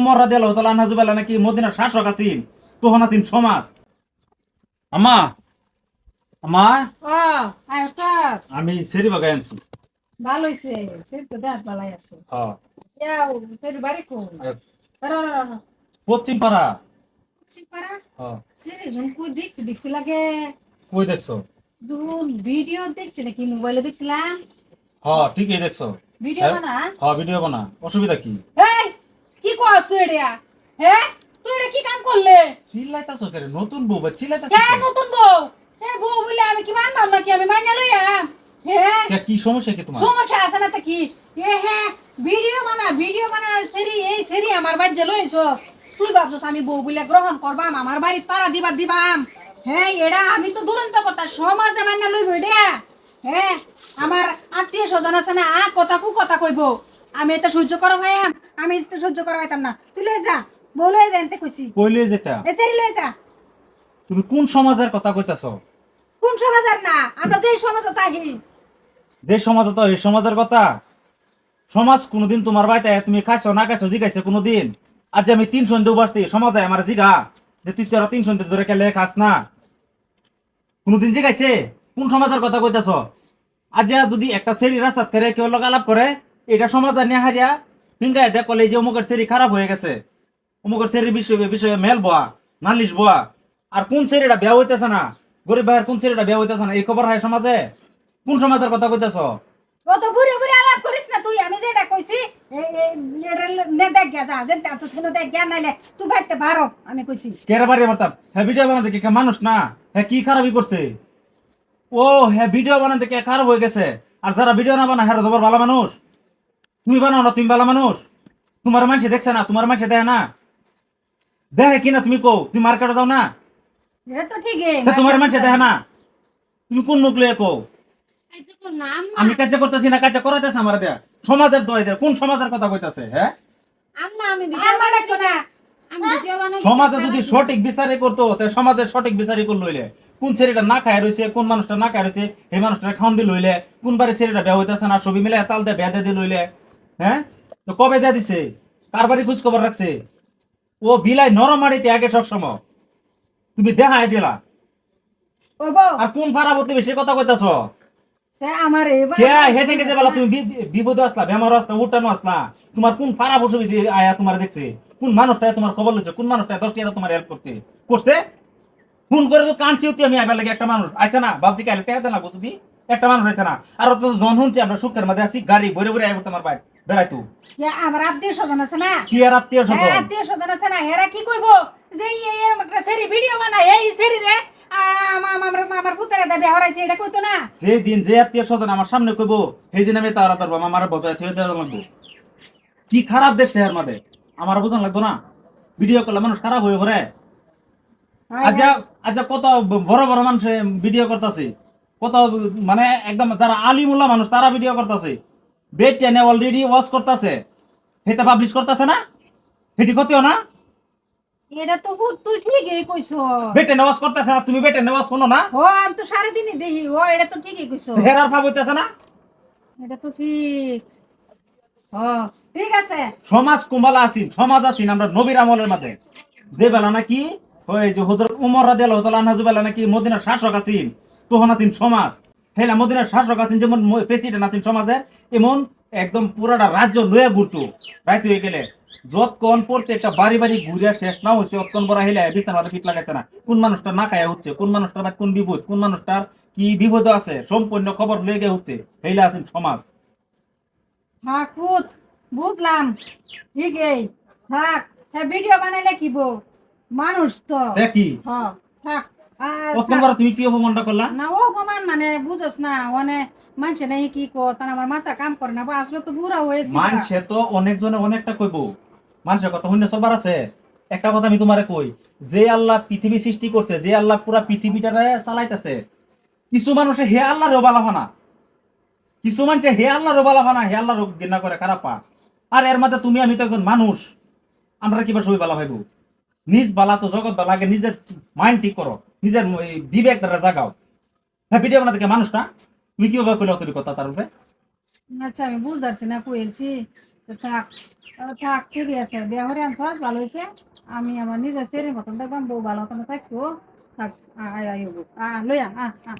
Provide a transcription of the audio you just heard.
উমর আনহু বেলা নাকি মদিনার শাসক আছেন? আছেন সমাজ। আমি সেরি বাগাই আনছি। ভালো হইছে সেই তো দেখ ভালাই আছে। হ্যাঁ ইয়াও তোর বাড়ি কোন আরে পশ্চিম পাড়া হ্যাঁ সে জন কই দেখছি দেখছি লাগে। কই দেখছ? দুন ভিডিও দেখছি নাকি মোবাইলে দেখছিলাম। হ্যাঁ ঠিকই দেখছ। ভিডিও হ্যাঁ? বানা? হ্যাঁ ভিডিও বানা। অসুবিধা কি? তুই এটা হ্যাঁ তুই এটা কি কাম করলে? চিল্লাইতাছো কেন? নতুন বউ বা চিল্লাইতাছো কে নতুন বউ? এ বউ বলে আমি কি মানবাম নাকি? আমি মাইনা লইয়াম হ্যাঁ কি সমস্যা কি তোমার? সমস্যা আছে না তো কি? এ হ্যাঁ ভিডিও বানা ভিডিও বানা সেরি এই সেরি আমার লইছস তুই ভাবছস আমি বউ বলে গ্রহণ করবাম আমার বাড়িতে পাড়া দিবার দিবাম। হ্যাঁ এরা আমি তো দুরন্ত কথা সমাজে মাইনা লইব এটা হ্যাঁ আমার আত্মীয় স্বজন আছে না আ কথা কু কথা কইব। আমি এটা সহ্য করা ভাইয়াম আমি এটা সহ্য করা পাইতাম না। তুই লয়ে যা বউ লয়ে যা কইছি। কইলে যেটা এ সেরি লয়ে যা। তুমি কোন সমাজের কথা কইতাছো? কোন সমাজের না আমরা যেই সমাজ তাহি। যে সমাজ তো এই সমাজের কথা। সমাজ কোনোদিন তোমার বাড়িতে তুমি খাইছো না খাইছো জিগাইছে কোনোদিন। আজ যে আমি তিন সন্ধ্যে বাসতে সমাজে আমার জিগা। যে তুই তোরা তিন সন্ধ্যে ধরে খেলে খাস না। কোনোদিন জিগাইছে? কোন সমাজের কথা কইতাছ? আজ যদি একটা সেরি রাস্তাত করে কেউ লগ আলাপ করে এটা সমাজ নিয়ে হারিয়া দেখ কলে যে অমুকের সেরি খারাপ হয়ে গেছে অমুকের সেরির বিষয়ে বিষয়ে মেল বোয়া নালিশ বোয়া। আর কোন সেরিটা বিয়া হইতেছে না? গরিব ভাইয়ের কোন সেরিটা বিয়া হইতেছে না? এই খবর হয় সমাজে? কোন সমাজের কথা কইতাছ? অত বুড়ি বুড়ি আলাপ করিস না তুই আমি যেটা কইছি এ- এ- এটা নে দেখ গিয়া যা যেন আছো শুনে দেখ গিয়া নাইলে তুই ভাইতে ভারো আমি কইছি। কেরা বাড়ি মারতাম হ্যাঁ ভিডিও বানাতে কে মানুষ না? হ্যাঁ কি খারাপই করছে? ও হ্যাঁ ভিডিও বানাতে কে খারাপ হয়ে গেছে? আর যারা ভিডিও না বানা হ্যাঁ জবর ভালো মানুষ? তুমি বানাও না তুমি ভালো মানুষ। তোমার মানুষে দেখছে না তোমার মানুষে দেখে না। দেখে কি না তুমি কও তুমি মার্কেটে যাও না। তো ঠিকই তোমার মানুষে দেখে না। তুমি কোন মুখ লয়ে আচ্ছা, না। আমি কাজ করতেছি না কাজ করাইতেছে আমার দেয়া। সমাজের দয় দেয়া। কোন সমাজের কথা কইতাছে হ্যাঁ? বানাই সমাজে যদি সঠিক বিচারই করতো তাহলে সমাজের সঠিক বিচারই করল লইলে কোন ছেলেটা না খায় রয়েছে কোন মানুষটা না খায় রয়েছে এই মানুষটা খাওয়ান দিয়ে লইলে কোন বাড়ি ছেলেটা বেয়া হইতেছে না ছবি মিলে তাল দিয়ে বেয়া দিয়ে লইলে হ্যাঁ? তো কবে দেয়া দিছে? কার বাড়ি খোঁজ খবর রাখছে? ও বিলাই নরম মাড়িতে আগে সব সময়। তুমি দেখাই দিলা। আর কোন ফারা বলতে বেশি কথা কইতাছ? দেখে তুমি তোমার কোন ফারা বসে আয়া তোমার দেখছে? কোন মানুষটা তোমার খবর কোন মানুষটা দশ টাকা তোমার হেল্প করছে? করছে? ফোন করে তো কানছি আমি আবার লাগে একটা মানুষ। আইছে না? টাকা একটা মানুষ না। আর তো জন শুনছি আমরা সুখের মধ্যে আছি গাড়ি ভরে ভরে আইবো তোমার ভাই। বেড়াই তো। এ আমার আত্মীয় স্বজন আছে না? কি আর আত্মীয় হ্যাঁ স্বজন আত্মীয় স্বজন আছে না। এরা কি কইব? যে এই একটা সেরি ভিডিও বানাই এই সেরি রে আমার আমার আমার পুতেরা দেবে হরাইছে এটা কইতো না? যে দিন যে আত্মীয় স্বজন আমার সামনে কইবো সেই দিন আমি তারা তার আমার বজায় থেকে দেওয়া লাগবো। কি খারাপ দেখছে এর মধ্যে আমার বোঝান লাগতো না। ভিডিও করলে মানুষ খারাপ হয়ে পড়ে আচ্ছা আচ্ছা কত বড় বড় মানুষ ভিডিও করতেছে? কত মানে একদম যারা আলিমুল্লাহ মানুষ তারা ভিডিও করতেছে। বেড টেনে অলরেডি ওয়াচ করতেছে। সেটা পাবলিশ করতেছে না? সেটি ক্ষতিও না? এটা তো তুই ঠিকই কইছ। ওয়াচ করতেছে না? তুমি বেড টেনে শোনো না? ও আমি তো সারাদিনই দেখি। ও এটা তো ঠিকই কইছ। হেরার ভাব হইতেছে না? এটা তো ঠিক। ও ঠিক আছে। সমাজ কুম্বালা আছি সমাজ আছি আমরা নবীর আমলের মাঝে। যে বেলা নাকি ওই যে হজরত উমর রাদিয়াল আনহু বেলা নাকি মদিনার শাসক আছেন তখন আছেন সমাজ। হেলা মদিনার শাসক আছেন যেমন প্রেসিডেন্ট আছেন সমাজে এমন একদম পুরাটা রাজ্য লয়ে ঘুরতো। রাইতে হয়ে গেলে যতক্ষণ প্রত্যেকটা বাড়ি বাড়ি ঘুরে শেষ না হচ্ছে অতক্ষণ বড় হেলে বিছানার মাথা ফিট লাগাইছে না। কোন মানুষটা না খায়া হচ্ছে কোন মানুষটার কোন বিপদ কোন মানুষটার কি বিপদ আছে সম্পূর্ণ খবর লয়ে গিয়ে হচ্ছে হেলা আছেন সমাজ। থাক বুঝলাম ঠিকই। থাক হ্যাঁ ভিডিও বানাইলে কি বউ? মানুষ তো। দেখি হ্যাঁ থাক। আর তুমি কি অপমানটা করলা? না অপমান মানে বুঝস না মানে মানুষে নাই কি কো তার আমার মাথা কাম করে না আসলে তো বুড়া হয়েছে মানুষে তো অনেকজনে অনেকটা কইব। মানুষের কথা শূন্য সবার আছে। একটা কথা আমি তোমারে কই যে আল্লাহ পৃথিবী সৃষ্টি করছে যে আল্লাহ পুরা পৃথিবীটারে চালাইতেছে কিছু মানুষে হে আল্লাহ রোবালা না কিছু মানুষে হে আল্লাহ রোবালা না হে আল্লাহ ঘৃণা করে খারাপ আর এর মধ্যে তুমি আমি তো একজন মানুষ আমরা কিবা সবই বালা ভাইব? নিজ বালা তো জগৎ বালা আগে নিজের মাইন্ড ঠিক করো। নিজের বিবেকটা জাগাও। হ্যাঁ ভিডিও বানাতে মানুষ না? তুমি কীভাবে কইলে অতরি কথা তার উপরে? আচ্ছা আমি বুঝতে পারছি না কইছি থাক আহ, থাক ঠিকই আছে। বিয়া হরে আনছস ভালো হয়েছে আমি আমার নিজের সেরে মতন দেখবাম বউ ভালো মতন থাকব। থাক আয় আয় লইয়া আ আ।